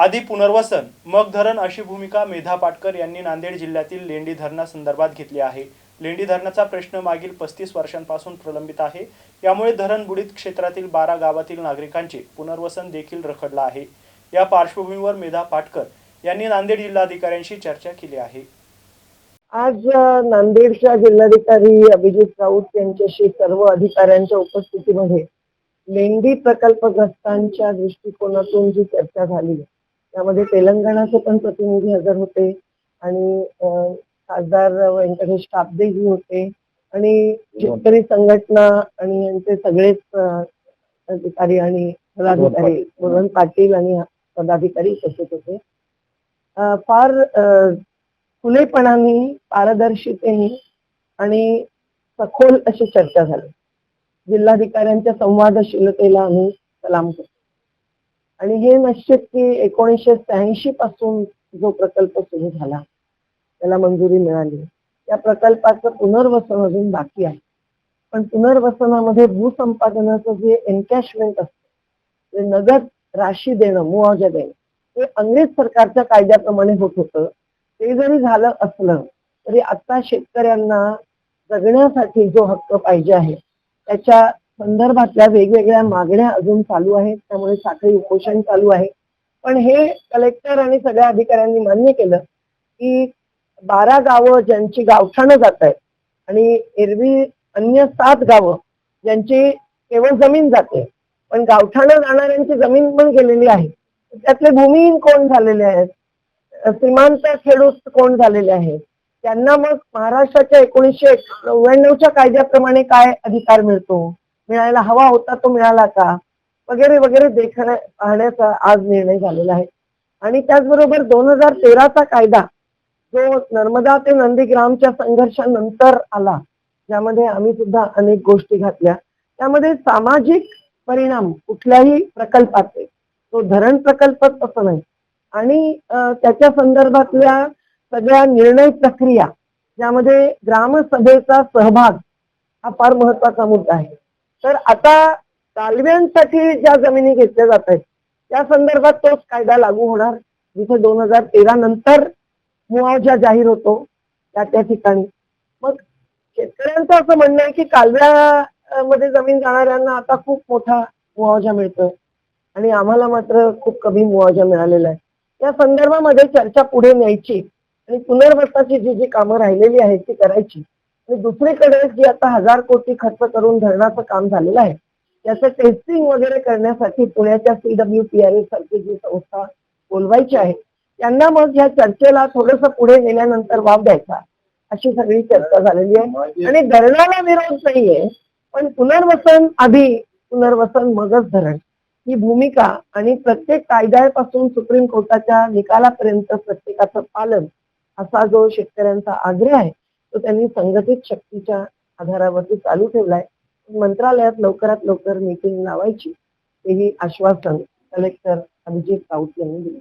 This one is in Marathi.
आधी पुनर्वसन मग धरण अशी भूमिका मेधा पाटकर यांनी नांदेड जिल्ह्यातील लेंडी धरणासंदर्भात घेतली आहे. लेंडी धरणाचा प्रश्न मागील पस्तीस वर्षांपासून प्रलंबित आहे. यामुळे धरण बुडीत क्षेत्रातील बारा गावातील नागरिकांचे पुनर्वसन देखील रखडलं आहे. या पार्श्वभूमीवर मेधा पाटकर यांनी नांदेड जिल्हाधिकाऱ्यांशी चर्चा केली आहे. आज नांदेडच्या जिल्हाधिकारी अभिजित राऊत यांच्याशी सर्व अधिकाऱ्यांच्या उपस्थितीमध्ये लेंडी प्रकल्पग्रस्तांच्या दृष्टिकोनातून जी चर्चा झाली त्यामध्ये तेलंगणाचे पण प्रतिनिधी हजर होते आणि खासदार व्यंकटेश काब्देही होते आणि शेतकरी संघटना आणि यांचे सगळेच अधिकारी आणि पदाधिकारी मोहन पाटील आणि पदाधिकारी उपस्थित होते. फार खुलेपणाने पारदर्शितेने आणि सखोल अशी चर्चा झाली. जिल्हाधिकाऱ्यांच्या संवादशीलतेला आम्ही सलाम करतो. आणि हे निश्चित की एकोणीसशे शहाऐंशी पासून जो प्रकल्प सुरू झाला त्याला मंजुरी मिळाली. त्या प्रकल्पाचं पुनर्वसन अजून बाकी आहे. पण पुनर्वसनामध्ये भूसंपादनाचं जे एन्कॅशमेंट असतं ते नगद राशी देणं मुआवजा देणं ते अंग्रेज सरकारच्या कायद्याप्रमाणे होत होतं. ते जरी झालं असलं तरी आता शेतकऱ्यांना जगण्यासाठी जो हक्क पाहिजे आहे त्याच्या संदर्भातल्या वेगवेगळ्या मागण्या अजून चालू आहेत त्यामुळे साखळी उपोषण चालू आहे. पण हे कलेक्टर आणि सगळ्या अधिकाऱ्यांनी मान्य केलं की बारा गावं ज्यांची गावठाणं जात आहेत आणि एरवी अन्य सात गावं ज्यांची केवळ जमीन जाते पण गावठाणं जाणाऱ्यांची जमीन पण गेलेली आहे. त्यातले भूमिहीन कोण झालेले आहेत? सीमांत खेडूत कोण झालेले आहेत? त्यांना मग महाराष्ट्राच्या एकोणीसशे नव्याण्णवच्या कायद्याप्रमाणे काय अधिकार मिळतो? मिळायला हवा होता तो मिळाला का? वगैरे वगैरे देखण्या पाहण्याचा आज निर्णय झालेला आहे. आणि त्याचबरोबर दोन हजार तेराचा कायदा जो नर्मदा ते नंदीग्रामच्या संघर्षानंतर आला ज्यामध्ये आम्ही सुद्धा अनेक गोष्टी घातल्या. त्यामध्ये सामाजिक परिणाम कुठल्याही प्रकल्पाचे तो धरण प्रकल्पच असं नाही. आणि त्याच्या संदर्भातल्या सगळ्या निर्णय प्रक्रिया ज्यामध्ये ग्रामसभेचा सहभाग हा फार महत्त्वाचा मुद्दा आहे. तर आता कालव्यांसाठी ज्या जमिनी घेतल्या जात आहेत त्या संदर्भात तोच कायदा लागू होणार. जिथे दोन हजार तेरा नंतर मुआवजा जाहीर होतो त्या त्या ठिकाणी. मग शेतकऱ्यांचं असं म्हणणं आहे की कालव्यामध्ये जमीन जाणाऱ्यांना आता खूप मोठा मुआवजा मिळतोय. आणि आम्हाला मात्र खूप कमी मुआवजा मिळालेला आहे. या संदर्भामध्ये चर्चा पुढे न्यायची आणि पुनर्वसाची जी जी कामं राहिलेली आहेत ती करायची. दुसरीकडे जी आता हजार कोटी खर्च करून धरणाचं काम झालेलं आहे त्याचं टेस्टिंग वगैरे करण्यासाठी पुण्याच्या सीडब्ल्यू पी आर सारखी जी संस्था बोलवायची आहे त्यांना मग या चर्चेला थोडस पुढे नेल्यानंतर वाव द्यायचा अशी सगळी चर्चा झालेली आहे. आणि धरणाला विरोध नाहीये पण पुनर्वसन आधी पुनर्वसन मगच धरण ही भूमिका आणि प्रत्येक कायद्यापासून सुप्रीम कोर्टाच्या निकालापर्यंत प्रत्येकाचं पालन असा जो शेतकऱ्यांचा आग्रह आहे तो त्यांनी संघटित शक्तीच्या आधारावरती चालू ठेवलाय. मंत्रालयात लवकरात लवकर मीटिंग लावायची तेही आश्वासन कलेक्टर अभिजित राऊत यांनी दिले.